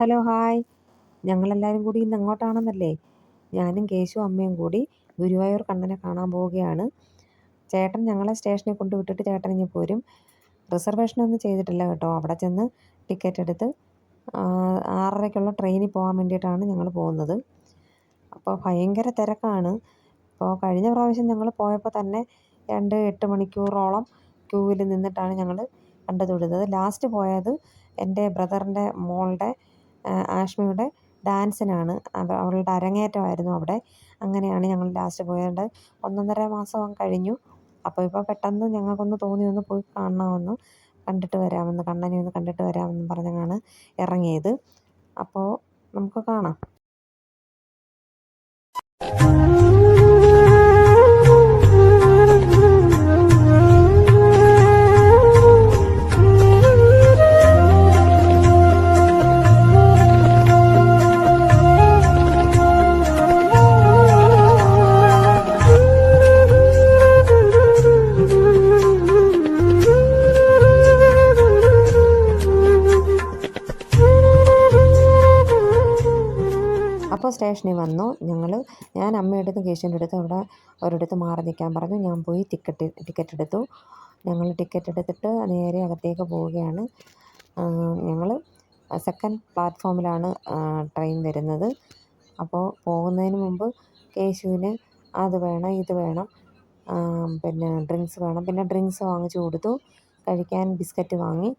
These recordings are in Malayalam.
Hello hi. ഞങ്ങളെല്ലാവരും കൂടി ഇന്ന് എങ്ങോട്ടാണെന്നല്ലേ? ഞാനും കേശുവും അമ്മയും കൂടി ഗുരുവായൂർ കണ്ണനെ കാണാൻ പോവുകയാണ്. ചേട്ടൻ ഞങ്ങളെ സ്റ്റേഷനിൽ കൊണ്ട് വിട്ടിട്ട് ചേട്ടൻ ഇനി പോരും. റിസർവേഷനൊന്നും ചെയ്തിട്ടില്ല കേട്ടോ. അവിടെ ചെന്ന് ടിക്കറ്റ് എടുത്ത് ആറരയ്ക്കുള്ള ട്രെയിനിൽ പോകാൻ വേണ്ടിയിട്ടാണ് ഞങ്ങൾ പോകുന്നത്. അപ്പോൾ ഭയങ്കര തിരക്കാണ്. അപ്പോൾ കഴിഞ്ഞ പ്രാവശ്യം ഞങ്ങൾ പോയപ്പോൾ തന്നെ രണ്ട് എട്ട് മണിക്കൂറോളം ക്യൂവിൽ നിന്നിട്ടാണ് ഞങ്ങൾ കണ്ടു തൊഴുതത് ലാസ്റ്റ് പോയത് എന്റെ ബ്രദറിന്റെ മോളുടെ ആഷ്മിയുടെ ഡാൻസിനാണ്. അവളുടെ അരങ്ങേറ്റമായിരുന്നു അവിടെ. അങ്ങനെയാണ് ഞങ്ങൾ ലാസ്റ്റ് പോയത്. ഒന്നൊന്നര മാസം കഴിഞ്ഞു. അപ്പോൾ ഇപ്പോൾ പെട്ടെന്ന് ഞങ്ങൾക്കൊന്ന് തോന്നി ഒന്ന് പോയി കാണണമെന്ന് കണ്ടിട്ട് വരാമെന്ന് കണ്ണനെ ഒന്ന് കണ്ടിട്ട് വരാമെന്ന് പറഞ്ഞാണ് ഇറങ്ങിയത്. അപ്പോൾ നമുക്ക് കാണാം. സ്റ്റേഷനിൽ വന്നു. ഞങ്ങൾ ഞാൻ അമ്മയുടെ അടുത്തും കേശുവിന്റെ അടുത്തും അവിടെ ഒരിടത്ത് മാറി നിൽക്കാൻ പറഞ്ഞു. ഞാൻ പോയി ടിക്കറ്റ് ടിക്കറ്റ് എടുത്തു. ഞങ്ങൾ ടിക്കറ്റ് എടുത്തിട്ട് നേരെ അകത്തേക്ക് പോവുകയാണ്. ഞങ്ങൾ സെക്കൻഡ് പ്ലാറ്റ്ഫോമിലാണ് ട്രെയിൻ വരുന്നത്. അപ്പോൾ പോകുന്നതിന് മുമ്പ് കേശുവിന് അത് വേണം ഇത് വേണം പിന്നെ ഡ്രിങ്ക്സ് വേണം. പിന്നെ ഡ്രിങ്ക്സ് വാങ്ങിച്ചു കൊടുത്തു. കഴിക്കാൻ ബിസ്ക്കറ്റ് വാങ്ങി.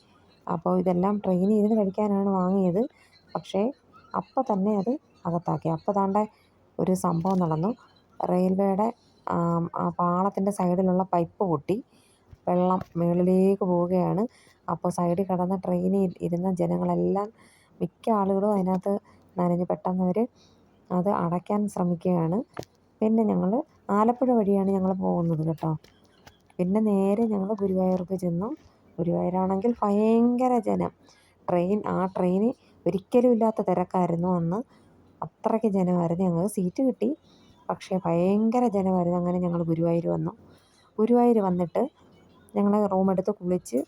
അപ്പോൾ ഇതെല്ലാം ട്രെയിനിൽ ഇരുന്ന് കഴിക്കാനാണ് വാങ്ങിയത്. പക്ഷേ അപ്പോൾ തന്നെ അത് അകത്താക്കി. അപ്പോൾ താണ്ടെ ഒരു സംഭവം നടന്നു. റെയിൽവേയുടെ ആ പാളത്തിന്റെ സൈഡിലുള്ള പൈപ്പ് പൊട്ടി. വെള്ളം മുകളിലേക്ക് പോവുകയാണ്. അപ്പോൾ സൈഡിൽ കിടന്ന ട്രെയിനിൽ ഇരുന്ന ജനങ്ങളെല്ലാം മിക്ക ആളുകളും അതിനകത്ത് നനഞ്ഞ് പെട്ടെന്ന് അവർ അത് അടയ്ക്കാൻ ശ്രമിക്കുകയാണ്. പിന്നെ ഞങ്ങൾ ആലപ്പുഴ വഴിയാണ് ഞങ്ങൾ പോകുന്നത് കേട്ടോ. പിന്നെ നേരെ ഞങ്ങൾ ഗുരുവായൂർക്ക് ചെന്നു. ഗുരുവായൂരാണെങ്കിൽ ഭയങ്കര ജനം. ട്രെയിൻ ആ ട്രെയിന് ഒരിക്കലും ഇല്ലാത്ത തിരക്കായിരുന്നു അന്ന്. അത്രയ്ക്ക് ജനമായിരുന്നു. ഞങ്ങൾക്ക് സീറ്റ് കിട്ടി. പക്ഷേ ഭയങ്കര ജനമായിരുന്നു. അങ്ങനെ ഞങ്ങൾ ഗുരുവായൂർ വന്നു. ഗുരുവായൂർ വന്നിട്ട് ഞങ്ങൾ റൂമെടുത്ത് കുളിച്ച്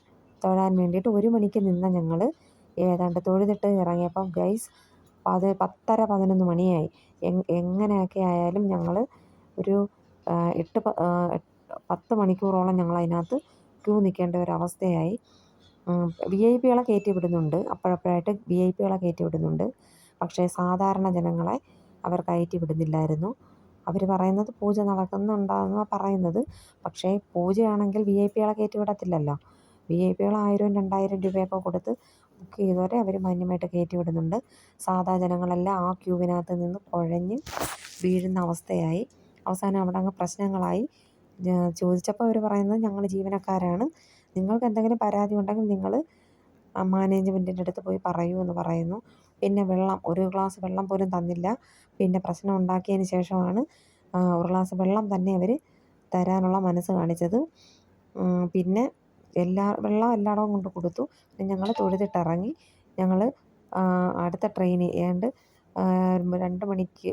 തൊഴാൻ വേണ്ടിയിട്ട് ഒരു മണിക്ക് നിന്ന ഞങ്ങൾ ഏതാണ്ട് തൊഴുതിട്ട് ഇറങ്ങിയപ്പം ഗൈസ് അത് പത്തര പതിനൊന്ന് മണിയായി. എങ്ങനെയൊക്കെ ആയാലും ഞങ്ങൾ ഒരു എട്ട് പത്ത് മണിക്കൂറോളം ഞങ്ങൾ അതിനകത്ത് ക്യൂ നിൽക്കേണ്ട ഒരവസ്ഥയായി വി ഐ പികളെ കയറ്റി വിടുന്നുണ്ട്. അപ്പോഴപ്പോഴായിട്ട് വി ഐ പികളെ കയറ്റി വിടുന്നുണ്ട്. പക്ഷേ സാധാരണ ജനങ്ങളെ അവർ കയറ്റി വിടുന്നില്ലായിരുന്നു. അവർ പറയുന്നത് പൂജ നടക്കുന്നുണ്ടെന്നാണ് പറയുന്നത്. പക്ഷേ പൂജയാണെങ്കിൽ വി ഐ പികളെ കയറ്റി വിടത്തില്ലല്ലോ. വി ഐ പികൾ ആയിരവും രണ്ടായിരം രൂപയൊക്കെ കൊടുത്ത് ബുക്ക് ചെയ്തവരെ അവർ മാന്യമായിട്ട് കയറ്റി വിടുന്നുണ്ട്. സാധാ ജനങ്ങളെല്ലാം ആ ക്യൂവിനകത്ത് നിന്ന് കുഴഞ്ഞ് വീഴുന്ന അവസ്ഥയായി. അവസാനം അവിടെ അങ്ങ് പ്രശ്നങ്ങളായി. ചോദിച്ചപ്പോൾ അവർ പറയുന്നത് ഞങ്ങൾ ജീവനക്കാരാണ്. നിങ്ങൾക്ക് എന്തെങ്കിലും പരാതി ഉണ്ടെങ്കിൽ നിങ്ങൾ മാനേജ്മെന്റിന്റെ അടുത്ത് പോയി പറയൂ എന്ന് പറയുന്നു. പിന്നെ വെള്ളം ഒരു ഗ്ലാസ് വെള്ളം പോലും തന്നില്ല. പിന്നെ പ്രശ്നം ഉണ്ടാക്കിയതിന് ശേഷമാണ് ഒരു ഗ്ലാസ് വെള്ളം തന്നെ അവർ തരാനുള്ള മനസ്സ് കാണിച്ചത്. പിന്നെ എല്ലാ വെള്ളം എല്ലായിടവും കൊണ്ട് കൊടുത്തു. പിന്നെ ഞങ്ങൾ തൊഴുതിട്ടിറങ്ങി ഞങ്ങൾ അടുത്ത ട്രെയിൻ ഏണ്ട് രണ്ട് മണിക്ക്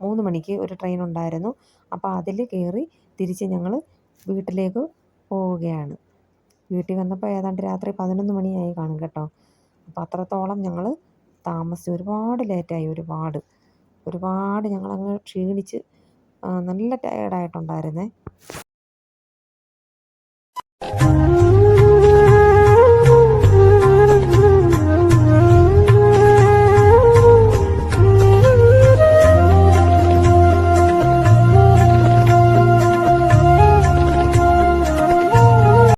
മൂന്ന് മണിക്ക് ഒരു ട്രെയിൻ ഉണ്ടായിരുന്നു. അപ്പോൾ അതിൽ കയറി തിരിച്ച് ഞങ്ങൾ വീട്ടിലേക്ക് പോവുകയാണ്. വീട്ടിൽ വന്നപ്പോൾ ഏതാണ്ട് രാത്രി പതിനൊന്ന് മണിയായി കാണും കേട്ടോ. അപ്പോൾ അത്രത്തോളം ഞങ്ങൾ താമസിച്ചു ഒരുപാട് ലേറ്റായി ഒരുപാട്. ഒരുപാട് ഞങ്ങളങ്ങ് ക്ഷീണിച്ച് നല്ല ടയേർഡായിട്ടുണ്ടായിരുന്നേ